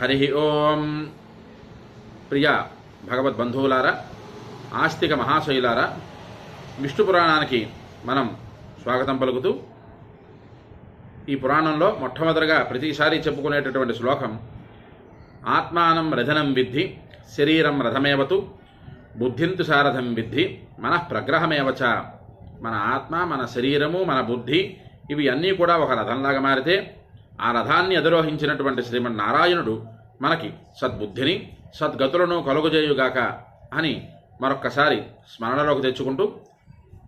హరి ఓం. ప్రియ భగవద్బంధువులారా ఆస్తిక మహాశైలారా విష్ణు పురాణానికి మనం స్వాగతం పలుకుతూ ఈ పురాణంలో మొట్టమొదటిగా ప్రతిసారి చెప్పుకునేటటువంటి శ్లోకం ఆత్మానం రథనం విద్ధి శరీరం రథమేవతు బుద్ధింతు సారథం విద్ధి మన ప్రగ్రహమేవచ మన ఆత్మ మన శరీరము మన బుద్ధి ఇవి అన్నీ కూడా ఒక రథంలాగా మారితే ఆ రథాన్ని అధిరోహించినటువంటి శ్రీమన్నారాయణుడు మనకి సద్బుద్ధిని సద్గతులను కలుగజేయుగాక అని మరొక్కసారి స్మరణలోకి తెచ్చుకుంటూ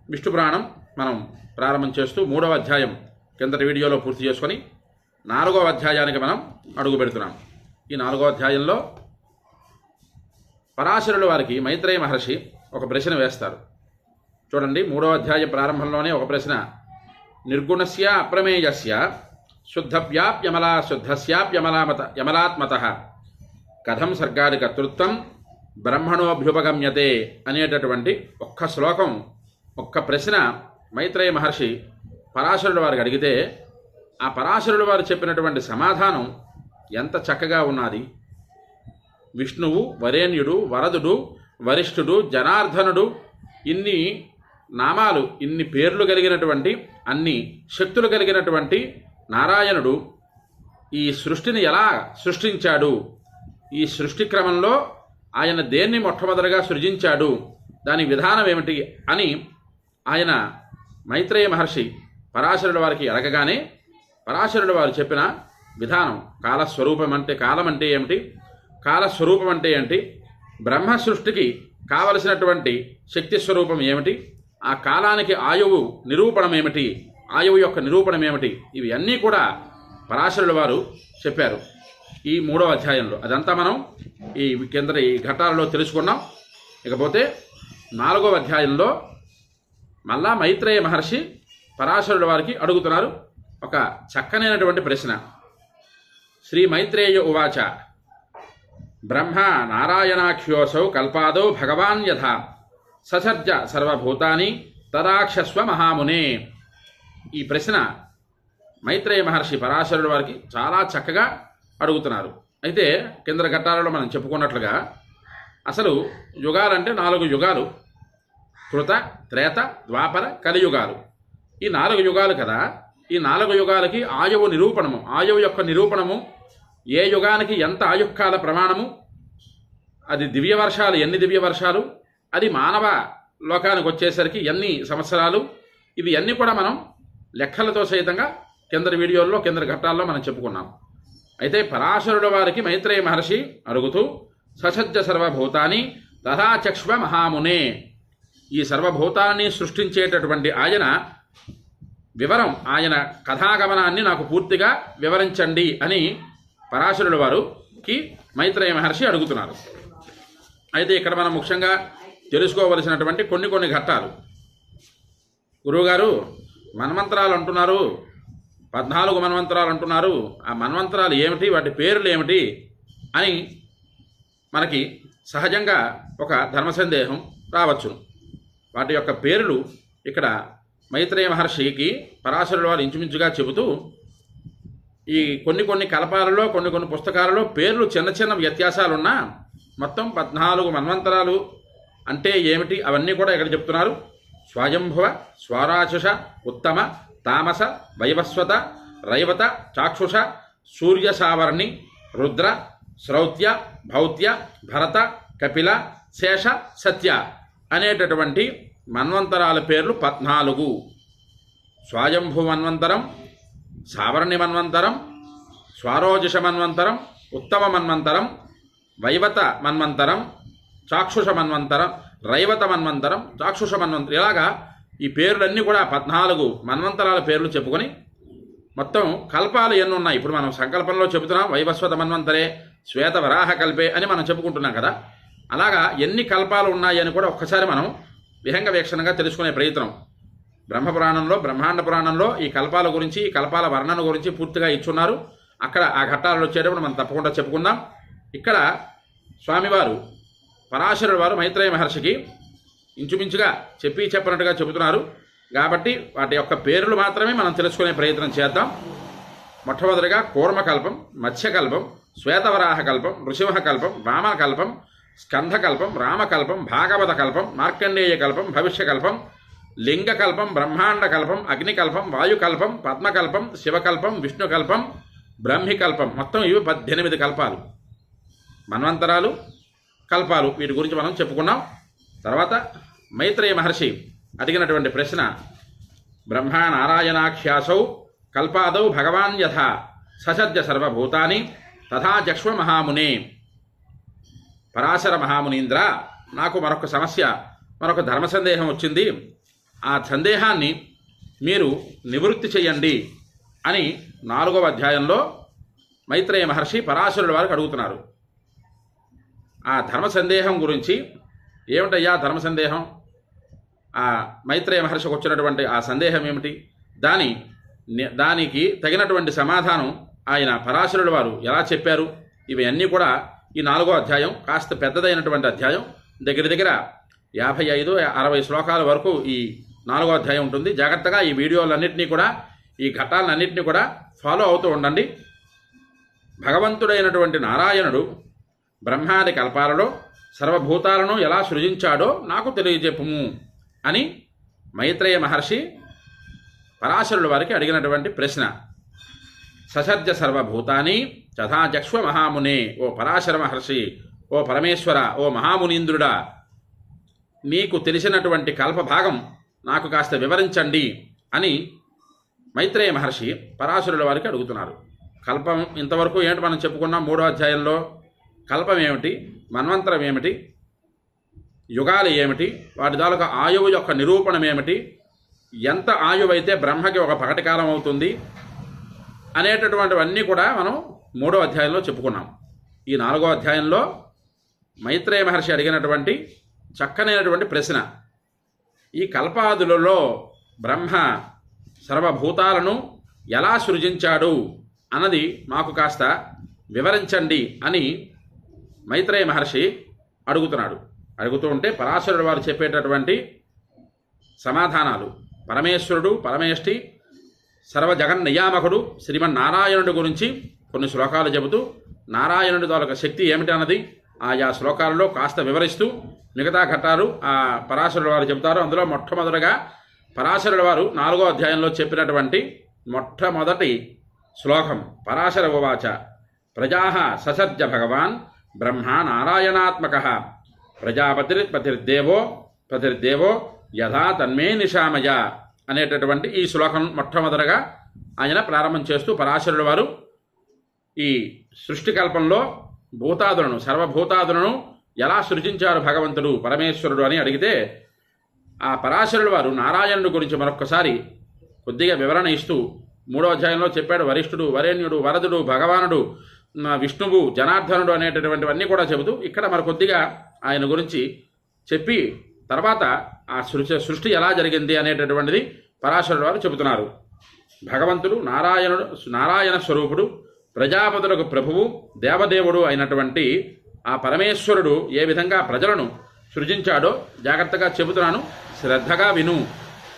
విష్ణు పురాణం మనం ప్రారంభం చేస్తూ మూడవ అధ్యాయం కిందటి వీడియోలో పూర్తి చేసుకొని నాలుగవ అధ్యాయానికి మనం అడుగు పెడుతున్నాం. ఈ నాలుగవ అధ్యాయంలో పరాశరుల వారికి మైత్రేయ మహర్షి ఒక ప్రశ్న వేస్తారు. చూడండి మూడవ అధ్యాయ ప్రారంభంలోనే ఒక ప్రశ్న. నిర్గుణస్య అప్రమేయస్య శుద్ధవ్యాప్యమలా శుద్ధస్యాప్యమలామత యమలాత్మత. కథం సర్గాది కర్తృత్వం బ్రహ్మణోభ్యుపగమ్యతే అనేటటువంటి ఒక్క శ్లోకం ఒక్క ప్రశ్న మైత్రేయ మహర్షి పరాశరుడు వారికి అడిగితే ఆ పరాశరుడు వారు చెప్పినటువంటి సమాధానం ఎంత చక్కగా ఉన్నది? విష్ణువు వరేణ్యుడు వరదుడు వరిష్ఠుడు జనార్దనుడు ఇన్ని నామాలు ఇన్ని పేర్లు కలిగినటువంటి అన్ని శక్తులు కలిగినటువంటి నారాయణుడు ఈ సృష్టిని ఎలా సృష్టించాడు? ఈ సృష్టి క్రమంలో ఆయన దేన్ని మొట్టమొదటిగా సృజించాడు? దాని విధానం ఏమిటి అని ఆయన మైత్రేయ మహర్షి పరాశరుడు వారికి అడగగానే పరాశరుడు వారు చెప్పిన విధానం కాలస్వరూపం అంటే కాలం అంటే ఏమిటి? కాలస్వరూపం అంటే ఏంటి? బ్రహ్మ సృష్టికి కావలసినటువంటి శక్తి స్వరూపం ఏమిటి? ఆ కాలానికి ఆయువు నిరూపణం ఏమిటి? ఆయువు యొక్క నిరూపణం ఏమిటి ఇవి అన్నీ కూడా పరాశరుల వారు చెప్పారు. ఈ మూడవ అధ్యాయంలో. అదంతా మనం ఈ కింద ఈ ఘట్టాలలో తెలుసుకున్నాం. ఇకపోతే నాలుగవ అధ్యాయంలో మళ్ళా మైత్రేయ మహర్షి పరాశరుల వారికి అడుగుతున్నారు ఒక చక్కనైనటువంటి ప్రశ్న. శ్రీ మైత్రేయ ఉవాచ బ్రహ్మ నారాయణాఖ్యోసౌ కల్పాదౌ భగవాన్ యథ ససర్జ సర్వభూతాని తదాక్షస్వ మహామునే ఈ ప్రశ్న మైత్రేయ మహర్షి పరాశరుడు వారికి చాలా చక్కగా అడుగుతున్నారు. అయితే కింద ఘట్టాలలో మనం చెప్పుకున్నట్లుగా అసలు యుగాలంటే నాలుగు యుగాలు. కృత త్రేత ద్వాపర కలియుగాలు. ఈ నాలుగు యుగాలు కదా ఈ నాలుగు యుగాలకి ఆయువు నిరూపణము. ఆయువు యొక్క నిరూపణము ఏ యుగానికి ఎంత ఆయుక్కాల ప్రమాణము? అది దివ్య వర్షాలు ఎన్ని దివ్య వర్షాలు? అది మానవ లోకానికి వచ్చేసరికి ఎన్ని సంవత్సరాలు? ఇవి అన్నీ కూడా మనం లెక్కలతో సహితంగా కిందటి వీడియోల్లో కిందటి ఘట్టాల్లో మనం చెప్పుకున్నాం. అయితే పరాశరుడు వారికి మైత్రేయ మహర్షి అడుగుతూ ససజ్జ సర్వభూతాన్ని తథాచక్ష్వ మహామునే. ఈ సర్వభూతాన్ని సృష్టించేటటువంటి ఆయన వివరం ఆయన కథాగమనాన్ని నాకు పూర్తిగా వివరించండి అని పరాశరుడు వారుకి మైత్రేయ మహర్షి అడుగుతున్నారు. అయితే ఇక్కడ మనం ముఖ్యంగా తెలుసుకోవలసినటువంటి కొన్ని కొన్ని ఘట్టాలు. గురువుగారు మన్వంతరాలు అంటున్నారు. పద్నాలుగు మన్వంతరాలు అంటున్నారు. ఆ మన్వంతరాలు ఏమిటి? వాటి పేర్లు ఏమిటి? అని మనకి సహజంగా ఒక ధర్మ సందేహం రావచ్చును వాటి యొక్క పేర్లు ఇక్కడ మైత్రేయ మహర్షికి పరాశరుడు వారు ఇంచుమించుగా చెబుతూ ఈ కొన్ని కొన్ని కలపాలలో కొన్ని కొన్ని పుస్తకాలలో పేర్లు చిన్న చిన్న వ్యత్యాసాలున్నా మొత్తం పద్నాలుగు మన్వంతరాలు అంటే ఏమిటి? అవన్నీ కూడా ఇక్కడ చెప్తున్నారు. స్వయంభవ స్వరాచుష ఉత్తమ తామస వైవస్వత రైవత చాక్షుష సూర్యసావర్ణి రుద్ర శ్రౌత్య భౌత్య భరత కపిల శేష సత్య అనేటటువంటి మన్వంతరాల పేర్లు పద్నాలుగు. స్వయంభు మన్వంతరం సావర్ణి మన్వంతరం స్వారోజుష మన్వంతరం ఉత్తమ మన్వంతరం వైవత మన్వంతరం చాక్షుష మన్వంతరం రైవత మన్వంతరం చాక్షుష మన్వంతరం ఇలాగా ఈ పేర్లన్నీ కూడా పద్నాలుగు మన్వంతరాల పేర్లు చెప్పుకొని మొత్తం కల్పాలు ఎన్ని ఉన్నాయి. ఇప్పుడు మనం సంకల్పంలో చెబుతున్నాం వైవస్వత మన్వంతరే శ్వేత వరాహ కల్పే అని మనం చెప్పుకుంటున్నాం కదా. అలాగా ఎన్ని కల్పాలు ఉన్నాయి అని కూడా ఒక్కసారి మనం విహంగ వీక్షణంగా తెలుసుకునే ప్రయత్నం. బ్రహ్మపురాణంలో బ్రహ్మాండ పురాణంలో ఈ కల్పాల గురించి ఈ కల్పాల వర్ణన గురించి పూర్తిగా ఇచ్చున్నారు. అక్కడ ఆ ఘట్టాలలో వచ్చేటప్పుడు మనం తప్పకుండా చెప్పుకుందాం. ఇక్కడ స్వామివారు పరాశరుడు వారు మైత్రేయ మహర్షికి ఇంచుమించుగా చెప్పి చెప్పినట్టుగా చెబుతున్నారు. కాబట్టి వాటి యొక్క పేర్లు మాత్రమే మనం తెలుసుకునే ప్రయత్నం చేద్దాం. మొట్టమొదటిగా కూర్మకల్పం మత్స్యకల్పం శ్వేతవరాహ కల్పం రామకల్పం స్కంధకల్పం రామకల్పం భాగవత కల్పం మార్కండేయ కల్పం భవిష్యకల్పం లింగకల్పం బ్రహ్మాండ కల్పం అగ్నికల్పం వాయుకల్పం పద్మకల్పం శివకల్పం విష్ణుకల్పం బ్రహ్మికల్పం. మొత్తం ఇవి పద్దెనిమిది కల్పాలు. మన్వంతరాలు కల్పాలు వీటి గురించి మనం చెప్పుకున్నాం. తర్వాత మైత్రేయ మహర్షి అడిగినటువంటి ప్రశ్న బ్రహ్మా నారాయణాఖ్యాసౌ కల్పాదౌ భగవాన్ యథా ససర్జ సర్వభూతాని తథా జక్ష్వ మహామునే. పరాశర మహామునీంద్ర నాకు మరొక సమస్య మరొక ధర్మ సందేహం వచ్చింది. ఆ సందేహాన్ని మీరు నివృత్తి చేయండి అని నాలుగవ అధ్యాయంలో మైత్రేయ మహర్షి పరాశరుడు వారికి అడుగుతున్నారు. ఆ ధర్మ సందేహం గురించి ఏమిటయ్యా ధర్మ సందేహం? ఆ మైత్రేయ మహర్షికి వచ్చినటువంటి ఆ సందేహం ఏమిటి? దాని దానికి తగినటువంటి సమాధానం ఆయన పరాశరుడు వారు ఎలా చెప్పారు? ఇవన్నీ కూడా ఈ నాలుగో అధ్యాయం కాస్త పెద్దదైనటువంటి అధ్యాయం. దగ్గర దగ్గర యాభై ఐదు అరవై శ్లోకాల వరకు ఈ నాలుగో అధ్యాయం ఉంటుంది. జాగ్రత్తగా ఈ వీడియోలన్నింటినీ కూడా ఈ ఘట్టాలన్నింటినీ కూడా ఫాలో అవుతూ ఉండండి. భగవంతుడైనటువంటి నారాయణుడు బ్రహ్మాది కల్పాలలో సర్వభూతాలను ఎలా సృజించాడో నాకు తెలియజెప్పుము అని మైత్రేయ మహర్షి పరాశరుల వారికి అడిగినటువంటి ప్రశ్న. ససర్జ సర్వభూతాని తథాజక్ష్వ మహామునే ఓ పరాశర మహర్షి ఓ పరమేశ్వర ఓ మహామునీంద్రుడా మీకు తెలిసినటువంటి కల్ప భాగం నాకు కాస్త వివరించండి అని మైత్రేయ మహర్షి పరాశరుల వారికి అడుగుతున్నారు. కల్పం ఇంతవరకు ఏంటి మనం చెప్పుకున్నాం మూడో అధ్యాయంలో? కల్పం ఏమిటి మన్వంతరం ఏమిటి యుగాలు ఏమిటి? వాటి తాలూకా ఆయువు యొక్క నిరూపణం ఏమిటి ఎంత ఆయువు అయితే బ్రహ్మకి ఒక పగటి కాలం అవుతుంది? అనేటటువంటివన్నీ కూడా మనం మూడో అధ్యాయంలో చెప్పుకున్నాం. ఈ నాలుగో అధ్యాయంలో మైత్రేయ మహర్షి అడిగినటువంటి చక్కనైనటువంటి ప్రశ్న. ఈ కల్పాదులలో బ్రహ్మ సర్వభూతాలను ఎలా సృజించాడు అన్నది మాకు కాస్త వివరించండి అని మైత్రేయ మహర్షి అడుగుతున్నాడు. అడుగుతూ ఉంటే పరాశరుడు వారు చెప్పేటటువంటి సమాధానాలు. పరమేశ్వరుడు పరమేష్టి సర్వజగన్ నియామకుడు శ్రీమన్నారాయణుడు గురించి కొన్ని శ్లోకాలు చెబుతూ నారాయణుడి తాలూక శక్తి ఏమిటన్నది ఆయా శ్లోకాలలో కాస్త వివరిస్తూ మిగతా ఘట్టాలు ఆ పరాశరుడు వారు చెబుతారు. అందులో మొట్టమొదటగా పరాశరుడు వారు నాలుగో అధ్యాయంలో చెప్పినటువంటి మొట్టమొదటి శ్లోకం పరాశర ఉవాచ ప్రజా ససర్జ భగవాన్ బ్రహ్మ నారాయణాత్మక. ప్రజాపతిర్పతిర్దేవో పతిర్దేవో యథా తన్మే నిశామయ అనేటటువంటి ఈ శ్లోకం మొట్టమొదటగా ఆయన ప్రారంభం చేస్తూ పరాశరుడు వారు ఈ సృష్టికల్పంలో భూతాదులను సర్వభూతాదులను ఎలా సృజించారు భగవంతుడు పరమేశ్వరుడు అని అడిగితే ఆ పరాశరుడు వారు నారాయణుడు గురించి మరొక్కసారి కొద్దిగా వివరణ ఇస్తూ మూడో అధ్యాయంలో చెప్పాడు వరిష్ఠుడు వరేణ్యుడు వరదుడు భగవానుడు విష్ణువు జనార్దనుడు అనేటటువంటివన్నీ కూడా చెబుతూ ఇక్కడ మరి కొద్దిగా ఆయన గురించి చెప్పి తర్వాత ఆ సృష్టి సృష్టి ఎలా జరిగింది అనేటటువంటిది పరాశరుడు వారు చెబుతున్నారు. భగవంతుడు నారాయణుడు నారాయణ స్వరూపుడు ప్రజాపతులకు ప్రభువు దేవదేవుడు అయినటువంటి ఆ పరమేశ్వరుడు ఏ విధంగా ప్రజలను సృజించాడో జాగ్రత్తగా చెబుతున్నాను. శ్రద్ధగా విను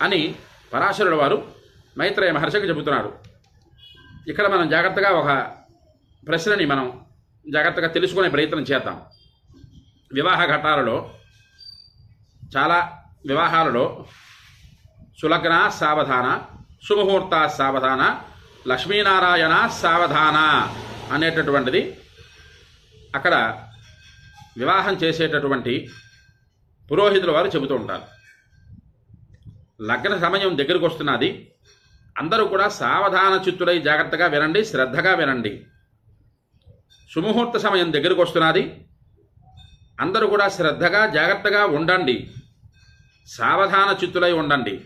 అని పరాశరుడు వారు మైత్రేయ మహర్షికి చెబుతున్నారు. ఇక్కడ మనం జాగ్రత్తగా ఒక ప్రశ్నని మనం జాగ్రత్తగా తెలుసుకునే ప్రయత్నం చేద్దాం. వివాహ ఘట్టాలలో చాలా వివాహాలలో సులగ్న సావధాన శుభముహూర్త సావధాన లక్ష్మీనారాయణ సావధాన అనేటటువంటిది అక్కడ వివాహం చేసేటటువంటి పురోహితుల వారు చెబుతూ ఉంటారు. లగ్న సమయం దగ్గరకు వస్తున్నది. అందరూ కూడా సావధాన చిత్తులై జాగ్రత్తగా వినండి శ్రద్ధగా వినండి. సుముహూర్త సమయం దగ్గరకు వస్తున్నది. అందరూ కూడా శ్రద్ధగా జాగ్రత్తగా ఉండండి. సావధాన చిత్తులై ఉండండి.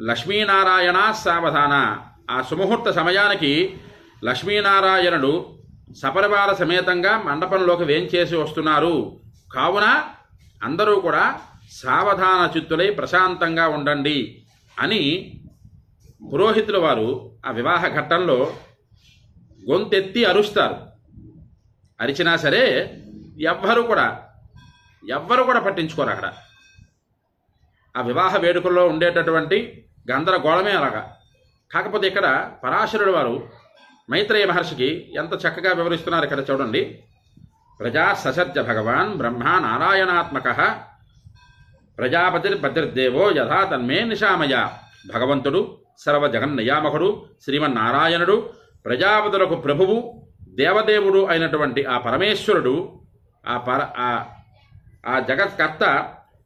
లక్ష్మీనారాయణ సావధాన. ఆ సుముహూర్త సమయానికి లక్ష్మీనారాయణుడు సపరివార సమేతంగా మండపంలోకి వేంచేసి వస్తున్నారు. కావున అందరూ కూడా సావధాన చిత్తులై ప్రశాంతంగా ఉండండి అని పురోహితుల వారు ఆ వివాహ ఘట్టంలో గొంతెత్తి అరుస్తారు. అరిచినా సరే ఎవ్వరు కూడా ఎవ్వరు కూడా పట్టించుకోరు అక్కడ. ఆ వివాహ వేడుకల్లో ఉండేటటువంటి గందరగోళమే అలాగా. కాకపోతే ఇక్కడ పరాశరుడు వారు మైత్రేయ మహర్షికి ఎంత చక్కగా వివరిస్తున్నారు ఇక్కడ చూడండి. ప్రజా ససర్జ భగవాన్ బ్రహ్మ నారాయణాత్మక ప్రజాపతిర్భద్రదేవో యథా తన్మే నిశామయ. భగవంతుడు సర్వ జగన్నియామకుడు శ్రీమన్నారాయణుడు ప్రజాపతులకు ప్రభువు దేవదేవుడు అయినటువంటి ఆ పరమేశ్వరుడు ఆ పర ఆ- ఆ జగత్కర్త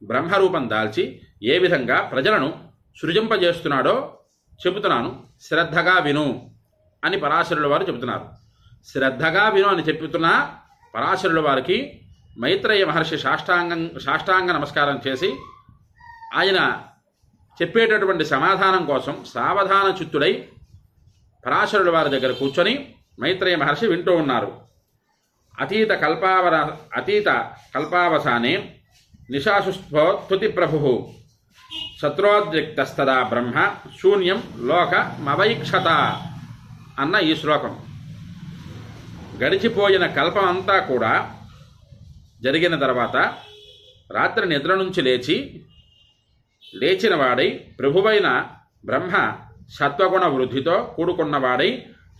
బ్రహ్మరూపం దాల్చి ఏ విధంగా ప్రజలను సృజింపజేస్తున్నాడో చెబుతున్నాను. శ్రద్ధగా విను అని పరాశరుల వారు చెబుతున్నారు. శ్రద్ధగా విను అని చెప్పుతున్న పరాశరుల వారికి మైత్రేయ మహర్షి సాష్టాంగం సాష్టాంగ నమస్కారం చేసి ఆయన చెప్పేటటువంటి సమాధానం కోసం సావధాన చిత్తుడై పరాశరుల వారి దగ్గర కూర్చొని మైత్రేయ మహర్షి వింటూ ఉన్నారు. అతీత కల్పావర అతీత కల్పావసానే తుతి ప్రభు శత్రోద్రిక్తస్తదా బ్రహ్మ శూన్యం లోక మవైక్షత అన్న ఈ శ్లోకం. గడిచిపోయిన కల్పం అంతా కూడా జరిగిన తర్వాత రాత్రి నిద్ర నుంచి లేచి లేచిన వాడై ప్రభువైన బ్రహ్మ సత్వగుణ వృద్ధితో కూడుకున్నవాడై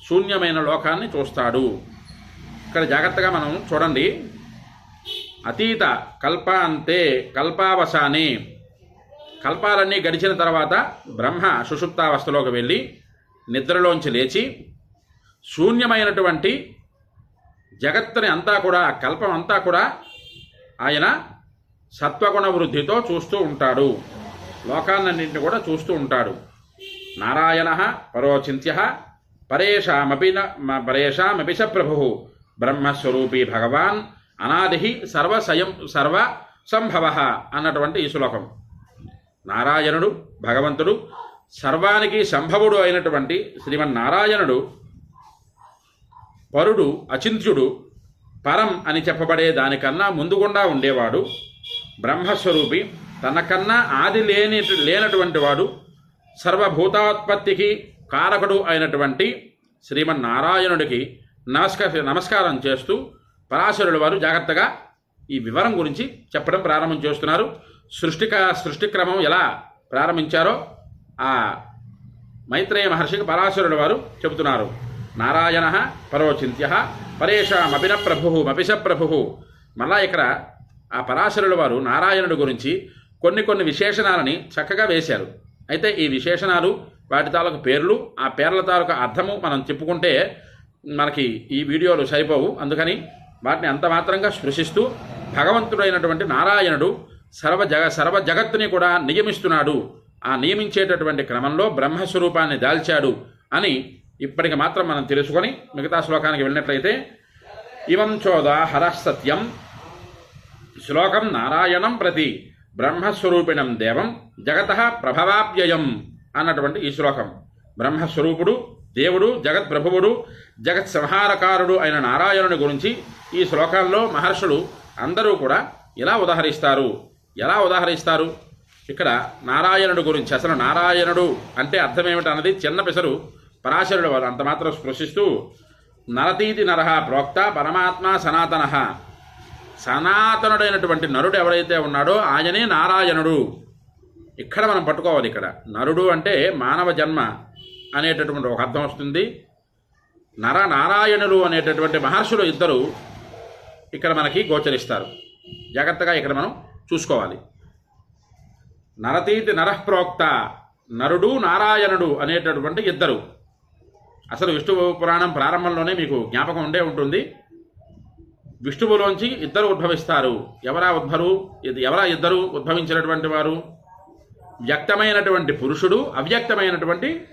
శూన్యమైన లోకాన్ని చూస్తాడు. ఇక్కడ జాగ్రత్తగా మనం చూడండి. అతీత కల్ప అంతే కల్పావసానే కల్పాలన్నీ గడిచిన తర్వాత బ్రహ్మ సుషుప్తావస్థలోకి వెళ్ళి నిద్రలోంచి లేచి శూన్యమైనటువంటి జగత్తుని అంతా కూడా కల్పం అంతా కూడా ఆయన సత్వగుణ వృద్ధితో చూస్తూ ఉంటాడు. లోకాలన్నింటిని కూడా చూస్తూ ఉంటాడు. నారాయణ పరోచింత్య పరేషామపి న- మ- పరేషామపి చ ప్రభు. బ్రహ్మస్వరూపీ భగవాన్ అనాది సర్వసయం సర్వ సంభవ అన్నటువంటి ఈ శ్లోకం. నారాయణుడు భగవంతుడు సర్వానికి సంభవుడు అయినటువంటి శ్రీమన్నారాయణుడు పరుడు అచింత్యుడు పరం అని చెప్పబడే దానికన్నా ముందుగుండా ఉండేవాడు బ్రహ్మస్వరూపి తనకన్నా ఆది లేని లేనటువంటి వాడు సర్వభూతాత్పత్తికి కారకుడు అయినటువంటి శ్రీమన్నారాయణుడికి నమస్క నమస్కారం చేస్తూ పరాశరుల వారు జాగ్రత్తగా ఈ వివరం గురించి చెప్పడం ప్రారంభం చేస్తున్నారు. సృష్టిక సృష్టిక్రమం ఎలా ప్రారంభించారో ఆ మైత్రేయ మహర్షికి పరాశరుల వారు చెబుతున్నారు. నారాయణ పరోచింత్య పరేషామపిన ప్రభు మపిష ప్రభు. మళ్ళా ఇక్కడ ఆ పరాశరుల వారు నారాయణుడి గురించి కొన్ని కొన్ని విశేషణాలని చక్కగా వేశారు. అయితే ఈ విశేషణాలు వాటి తాలూకు పేర్లు ఆ పేర్ల తాలూకు అర్థము మనం చెప్పుకుంటే మనకి ఈ వీడియోలు సరిపోవు. అందుకని వాటిని అంత మాత్రంగా స్పృశిస్తూ భగవంతుడైనటువంటి నారాయణుడు సర్వ జగ సర్వ జగత్తుని కూడా నియమిస్తున్నాడు. ఆ నియమించేటటువంటి క్రమంలో బ్రహ్మస్వరూపాన్ని దాల్చాడు అని ఇప్పటికి మాత్రం మనం తెలుసుకొని మిగతా శ్లోకానికి వెళ్ళినట్లయితే ఇవం చోద సత్యం శ్లోకం నారాయణం ప్రతి బ్రహ్మస్వరూపిణం దేవం జగత ప్రభవాప్యయం. అన్నటువంటి ఈ శ్లోకం. బ్రహ్మస్వరూపుడు దేవుడు జగత్ ప్రభువుడు జగత్ సంహారకారుడు అయిన నారాయణుని గురించి ఈ శ్లోకాల్లో మహర్షులు అందరూ కూడా ఇలా ఉదాహరిస్తారు? ఎలా ఉదాహరిస్తారు? ఇక్కడ నారాయణుడు గురించి అసలు నారాయణుడు అంటే అర్థం ఏమిటన్నది చిన్న పిసరు పరాశరుడు వారు అంత మాత్రం స్పృశిస్తూ నరతీతి నరహ ప్రోక్త పరమాత్మ సనాతన. సనాతనుడైనటువంటి నరుడు ఎవరైతే ఉన్నాడో ఆయనే నారాయణుడు. ఇక్కడ మనం పట్టుకోవాలి ఇక్కడ. నరుడు అంటే మానవ జన్మ అనేటటువంటి ఒక అర్థం వస్తుంది. నర నారాయణులు అనేటటువంటి మహర్షులు ఇద్దరు ఇక్కడ మనకి గోచరిస్తారు. జాగ్రత్తగా ఇక్కడ మనం చూసుకోవాలి. నరతీతి నరప్రోక్త నరుడు నారాయణుడు అనేటటువంటి ఇద్దరు. అసలు విష్ణువు పురాణం ప్రారంభంలోనే మీకు జ్ఞాపకం ఉండే ఉంటుంది. విష్ణువులోంచి ఇద్దరు ఉద్భవిస్తారు. ఎవరా ఉద్భరు? ఎవరా ఇద్దరు ఉద్భవించినటువంటి వారు? వ్యక్తమైనటువంటి పురుషుడు అవ్యక్తమైనటువంటి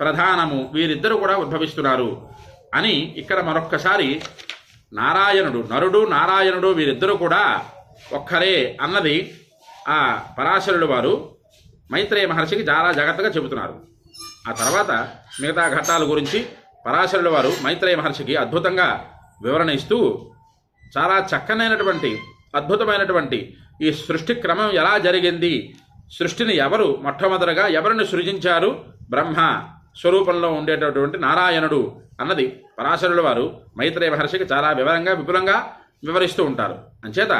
ప్రధానము వీరిద్దరూ కూడా ఉద్భవిస్తున్నారు అని ఇక్కడ మరొక్కసారి నారాయణుడు నరుడు నారాయణుడు వీరిద్దరూ కూడా ఒక్కరే అన్నది ఆ పరాశరుడు వారు మైత్రేయ మహర్షికి చాలా జాగ్రత్తగా చెబుతున్నారు. ఆ తర్వాత మిగతా ఘట్టాల గురించి పరాశరుడు వారు మైత్రేయ మహర్షికి అద్భుతంగా వివరణ ఇస్తూ చాలా చక్కనైనటువంటి అద్భుతమైనటువంటి ఈ సృష్టి క్రమం ఎలా జరిగింది సృష్టిని ఎవరు? మొట్టమొదటగా ఎవరిని సృజించారు? బ్రహ్మ స్వరూపంలో ఉండేటటువంటి నారాయణుడు అన్నది పరాశరుల వారు మైత్రేయ మహర్షికి చాలా వివరంగా విపులంగా వివరిస్తూ ఉంటారు. అంచేత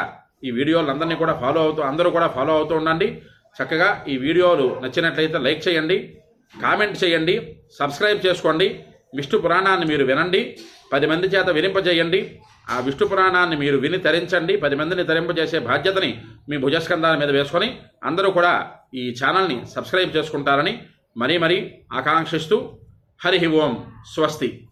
ఈ వీడియోలందరినీ కూడా ఫాలో అవుతూ అందరూ కూడా ఫాలో అవుతూ ఉండండి. చక్కగా ఈ వీడియోలు నచ్చినట్లయితే లైక్ చేయండి కామెంట్ చేయండి సబ్స్క్రైబ్ చేసుకోండి. విష్ణు పురాణాన్ని మీరు వినండి పది మంది చేత వినింపజేయండి. ఆ విష్ణు పురాణాన్ని మీరు విని తరించండి. పది మందిని తరింపజేసే బాధ్యతని మీ భుజస్కంధాల మీద వేసుకొని అందరూ కూడా ఈ ఛానల్ని సబ్స్క్రైబ్ చేసుకుంటారని మరీ మరీ ఆకాంక్షిస్తూ హరి ఓం స్వస్తి.